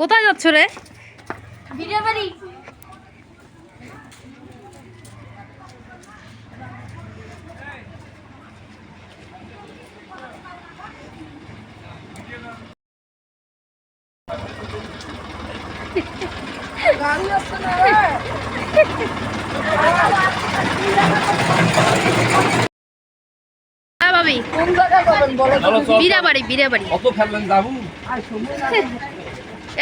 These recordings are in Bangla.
কোথায় যাচ্ছ রে? বাড়ি হ্যাঁ ভাবি। বিরাবাড়ি বিরাবাড়ি। কত ফেললেন যাব।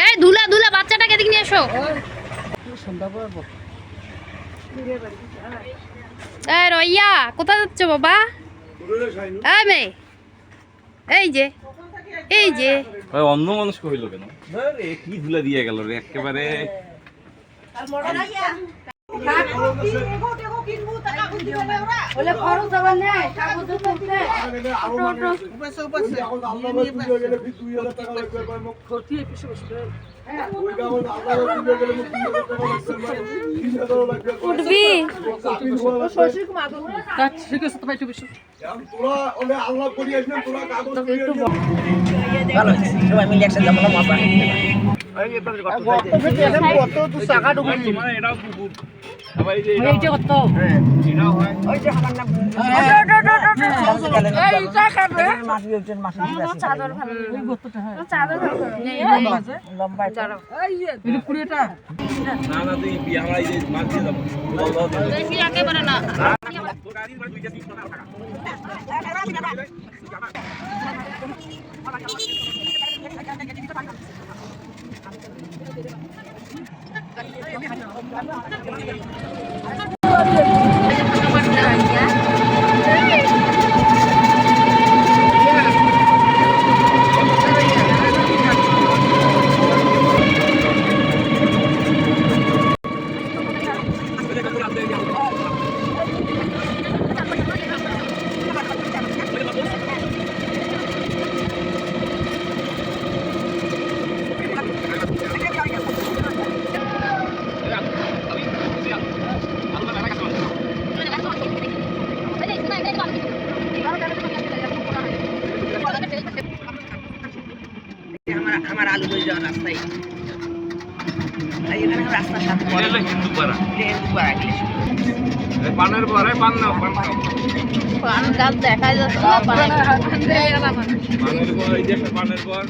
এই ধুলা ধুলা বাচ্চাটাকে এদিকে নিয়ে এসো। এই রইয়া কোথায় যাচ্ছ বাবা? এই মেয়ে এই যে এই যে। ভাই অন্য মানুষ কহিল কেন? কি ধুলা দিয়ে গেল রে একেবারে। বলে খরচ আবার নেয় কাগজ তুলতে। উঠবি। ভালো হয়েছে সবাই মিলে একসাথে মজা। মানে না 我们还，我们还。পানের পরে পান নাও পান গাছ দেখা যাচ্ছে না পানের পর। এই যে পানের পর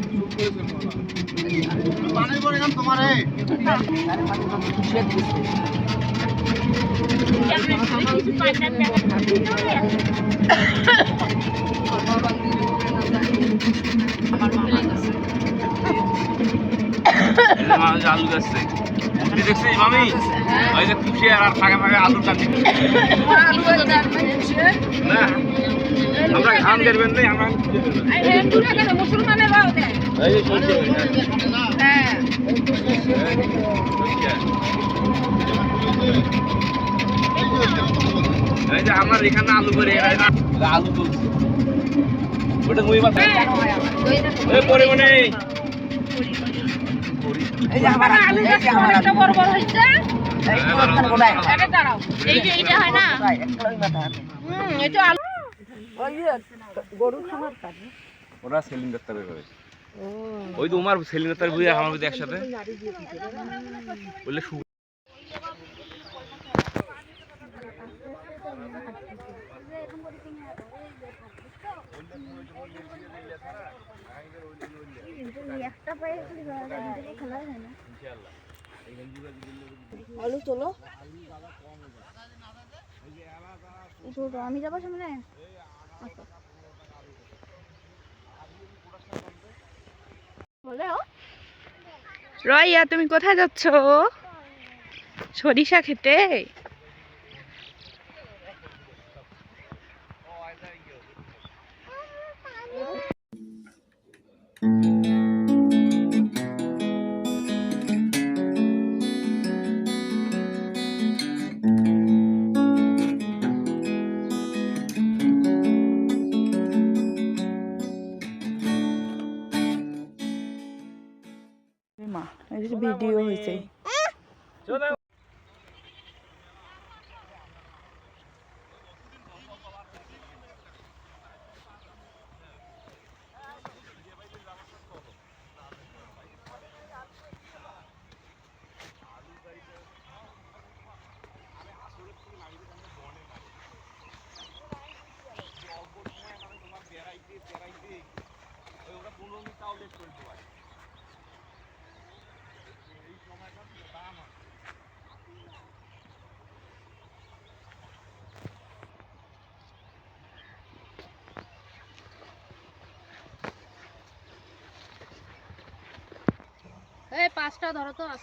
মাছ আলু গাছছে দেখছিস মামি ওই যে খুশি আর ফাঁকা ফাঁকা আলু না আমরা ধান করবেন নাই আমরা এই যে হ্যাঁ। এই যে আমার এখানে আলু করে আলু তুলছে। ওটা মুই এই পরে মনে এই যে আমার আলু এই যে বড় বড় হয়েছে এই তো ওখানে এটা দাঁড়াও এই যে এটা হয় না? গোড়ায়, একটা ওই ওরা সেলিং ওই তো উমার সেলিং ডাক্তার বুঝে আমার বুঝে একসাথে বললে সু আলু তোলো। আমি যাব সামনে। রইয়া তুমি কোথায় যাচ্ছ? সরিষা খেতে? ভিডিও হয়েছে মানে বেড়াইতে বেড়াইতে ওরা পনেরো মিনিট তাও লেট করে দেওয়া এই পাঁচটা ধরো তো আর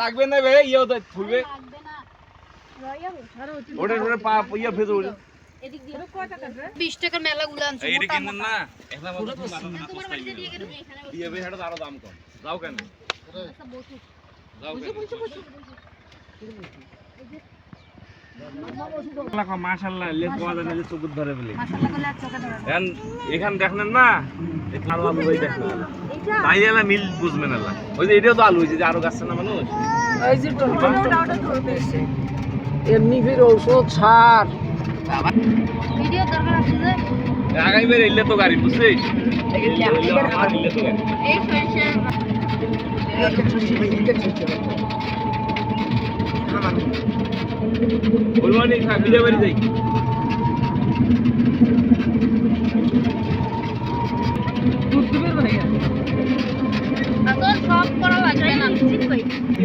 লাগবে না বে ইয়েও তো ফুলবে ওটা ওটা পা ইয়ে ফেলে ওটা। বিশ টাকার মেলা গুলো আনছো এইটা মোটা না এখন আমার তোমার বাড়িতে দিয়ে এখানে দাম কম। যাও কেন? যাও দেখলেন না আলু তাই এলা মিল বুঝবেন না ওই যে এটাও তো আলু হয়েছে যে আরও গাছ না মানুষ? এই নিবিড় ঔষধ সার। ভিডিও দরকার আছে যে? আগামী বার এলে তো গাড়ি বুঝছিস ওই মানে বাড়ি যাই।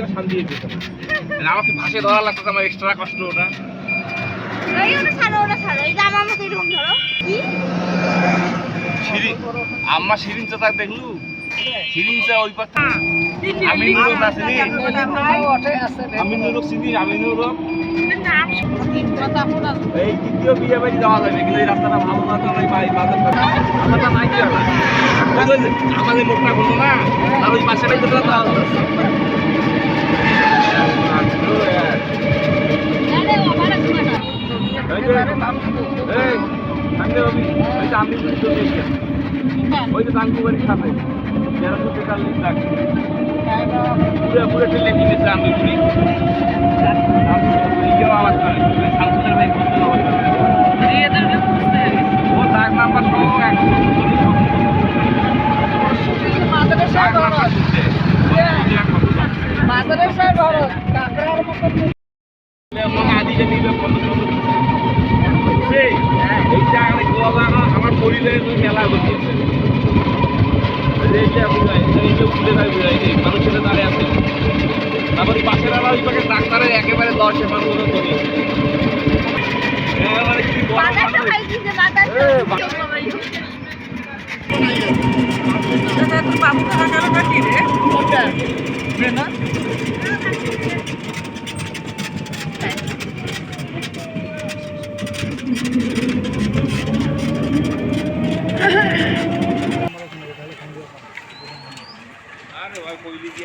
শান্তি দিতে আমাকে ভাসে ধরা লাগতো আমার এক্সট্রা কষ্ট ওটা। আম্মা শিরিন চা দেখলু? শিরিন চা ওই কথা আমি নুরক না চিনি আমি নুরক চিনি আমি নুরক এই দ্বিতীয় বিয়ে বাড়ি যাওয়া যাবে কিন্তু এই রাস্তাটা ভালো না তো আমি বাড়ি বাজার রাস্তাটা নাই কি হবে আমাদের মুখটা বলতো না আর ওই তো ওই যে আমি বুঝি চলে এসেছি ওই যে তাঙ্কু বাড়ির সাথে যারা তেতাল্লিশ লাখ পুরো পুরো ঠেলে ডাক নাম্বার দিচ্ছে মাদ্রাসায় বড় কাকড়ার মতো আমাকে আদিকে নিবে পনেরো পনেরো সেই এই জায়গায় গোয়া লাগা আমার তুমি মেলা এই মানুষের দাঁড়িয়ে আছে তারপরে পাশের আবার ওই পাশে ডাক্তারের একেবারে দশে মানুষ চলে একেবারে কি বড় মানুষ। তোর বাবু কাকা কাকা কি রে না আরে ভাই কইলি দিয়ে আসছে আর আসি আর ঘণ্টা হবে এই এক লোকে। আর ওই যে পুষ্কের দোকান আর এই যে বন্ধ দোকান বন্ধ বন্ধ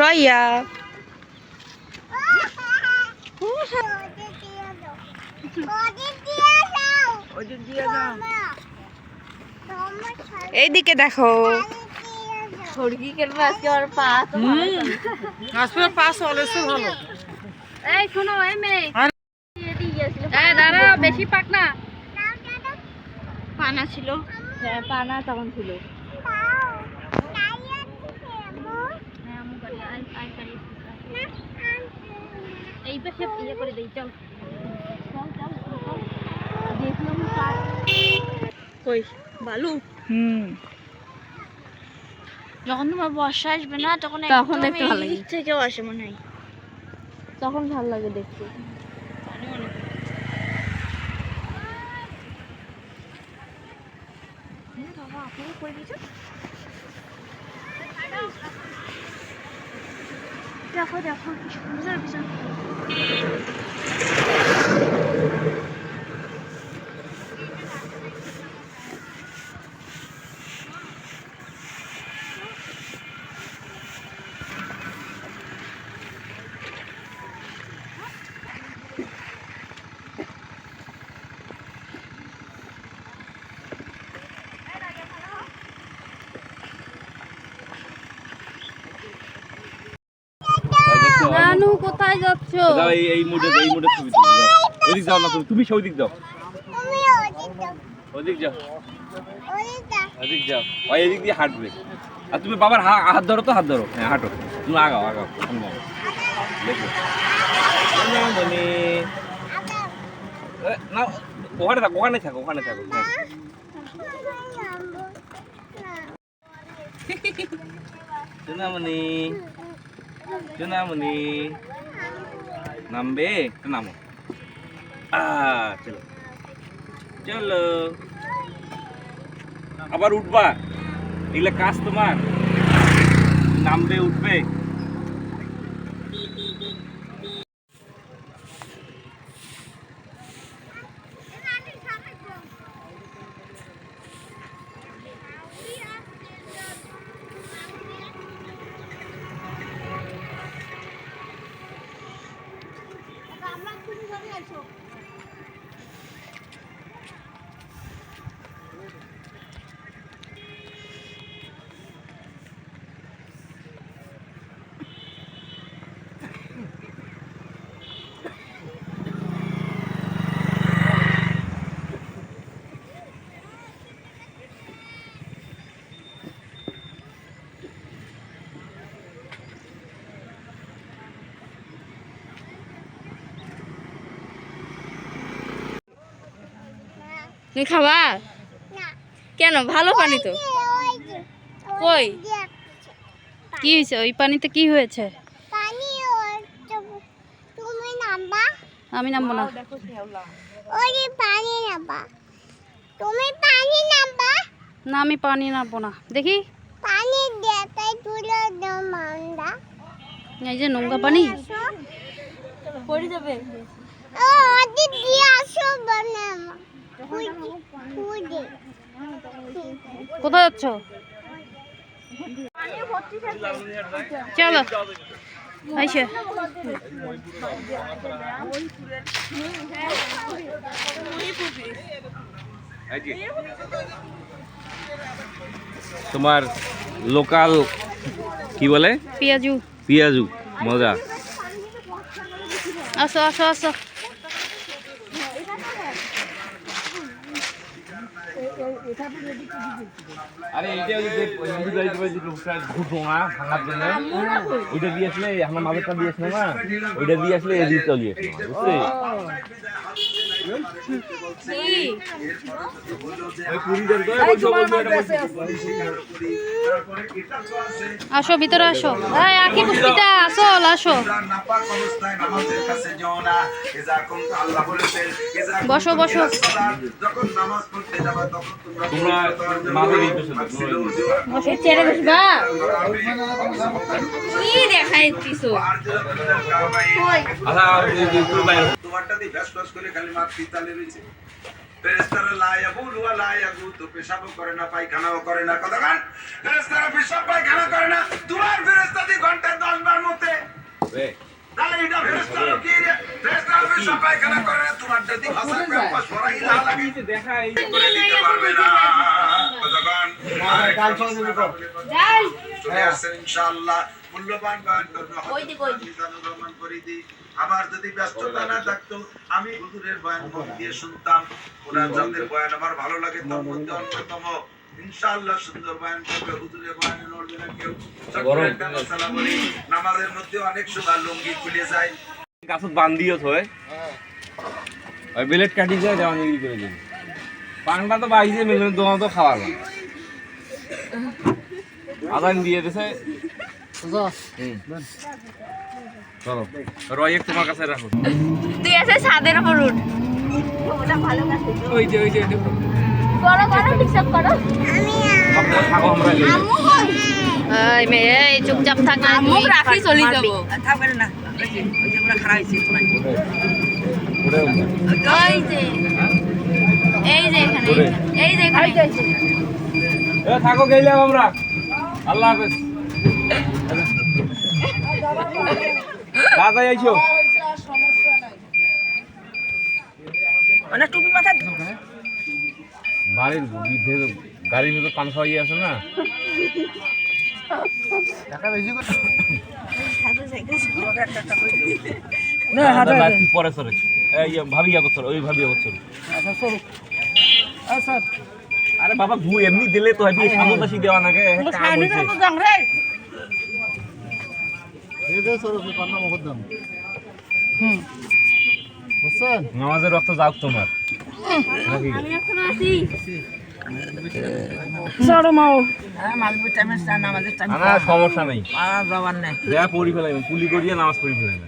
রয়া। এইদিকে দেখো। হাসপাতাল পাস হলেছে ভালো। এই শোনো এই মেয়ে। আর এই বেশি পাক না। পানা ছিল। হ্যাঁ পানা তখন ছিল। একটু সে ইয়ে করে দিই চল। যখন তোমার বর্ষা আসবে না তখন তখন দেখতে ভালো লাগে। থেকেও আসে মনে হয়। তখন ভালো লাগে দেখতে। হ্যাঁ, আপনি করে কি সুন্দর ভীষণ নানু কোথায় যাচ্ছ? যাও এই এই মুডে এই মুডে ছবি তুলো যাও ওইদিক যাও না তুমি তুমি সেই ওদিক যাও। ওদিক যাও। ওদিক যাও। ওই এদিক দিয়ে হাঁটবে। আর তুমি বাবার হা- হাত ধরো তো হাত ধরো। হ্যাঁ হাঁটো। তুমি আগাও আগাও। সামনে দেখো না ওখানে থাকো ওখানে থাকো ওখানে থাকো। হ্যাঁ। সোনামণি। সোনামণি। নামবে? একটা নামো। চলো। চলো। আবার উঠবা। এগুলো কাজ তোমার। নামবে উঠবে। তুমি খাবা? কেন? ভালো পানি তো। কই? কি হয়েছে? ওই পানিতে কি হয়েছে? পানি তুমি নামবা। আমি নামবো না। ওই পানি নামবা। তুমি পানি নামবা। না আমি পানি নামবো না। দেখি। পানি দেতাই তুলে দাও এই যে নোংরা পানি। পড়ে যাবে। ও ওদি দিয়ে আসো বানামা কোথায় যাচ্ছ? চলো। আইসে। তোমার লোকাল কি বলে? পেঁয়াজু। পিয়াজু মজা। আসো আসো আসো। আরে এইটা ওই যে হিন্দু ওই যে লোকটা ঘুটুঙা ভাঙার জন্য ওইটা দিয়ে আসলে আমার মাদকটা দিয়ে আসলে না ওইটা দিয়ে আসলে এদিকে চলে আসলে বুঝলি? আসো ভিতরে আসো। আকি পুষ্পিতা আসো আসো। বসো, বসো। বসে চেয়ারে কি দেখাই তোমারটা ভ্যাস করে খালি পিতালে রয়েছে। ফেরেশতারা লা ইয়াবুল ওয়া লা পেশাবও করে না পায়খানাও করে না। কতক্ষণ? ফেরেশতারা পেশাব পায়খানা করে না। তোমার ফেরেশতা দিয়ে ঘন্টায় 10 বার মতে তাহলে এটা ফেরেশতারা কি রে? ফেরেশতারা পেশাব পায়খানা করে না। তোমার যদি ভাষা পেপা সরাই না লাগে। দেখা করে দিতে পারবে না। কতক্ষণ? চলে আসছেন ইনশাআল্লাহ। মূল্যবান বয়ান করবে মিজানুর রহমান ফরিদি আমার যদি ব্যস্ততা না থাকতো আমি হুজুরের বয়ান মন দিয়ে শুনতাম ওনার যাদের বয়ান আমার ভালো লাগে তার মধ্যে অন্যতম। ইনশাআল্লাহ সুন্দর বয়ান করবে হুজুরের বয়ানে নড়বে না কেউ। নামাজের মধ্যে অনেক সময় লুঙ্গি খুলে যায়। গাছত বান্ধিও থয় ওই বেলেট কাটি যায় দেওয়া নিগিরি করে দিন। পানটা তো বাইরে মেলে দোয়া তো খাওয়ার না। আদান দিয়ে দিছে। হুম। চলো। রয় এক তোমার কাছে রাখো। তুই আছে ছাদের উপর উঠ। ওই যে ওই যে করো করো হিসাব করো। আমি থাকো আমরা গেলে আম্মু কই এই মেয়ে এই চুপচাপ থাক না মুখ রাখি চলি যাব। থাকবে না। ওই যে ওই যে পুরা ওই যে। এই যে এখানে এই যে এখানে। এ থাকো গেলাম আমরা। আল্লাহ হাফেজ। দাদা আইছো মানে টুপি মাথা বাড়ির ভিতরে গাড়ির ভিতরে খাওয়াই আছে না? পরে চলে ইয়ে, ভাবি করছ ওই ভাবি আচ্ছা চলো আচ্ছা আরে বাবা ঘু এমনি দিলে তো সামতাসি দেওয়া নাকি? বুঝছেন? নামাজের রক্ত যাক তোমার। নাকি? হ্যাঁ সমস্যা নেই। যা পড়ি ফেলাই করিয়ে নামাজ পড়ি ফেলাই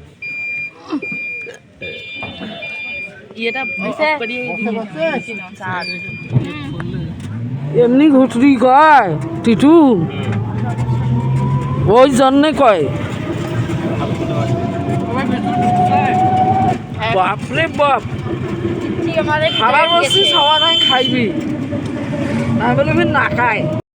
এমনি ঘুটরি কয় টিটু? ওই জন্যে কয়। বাপরে বাপ। খাবার বলছি সবার খাইবি। না বলে না খায়।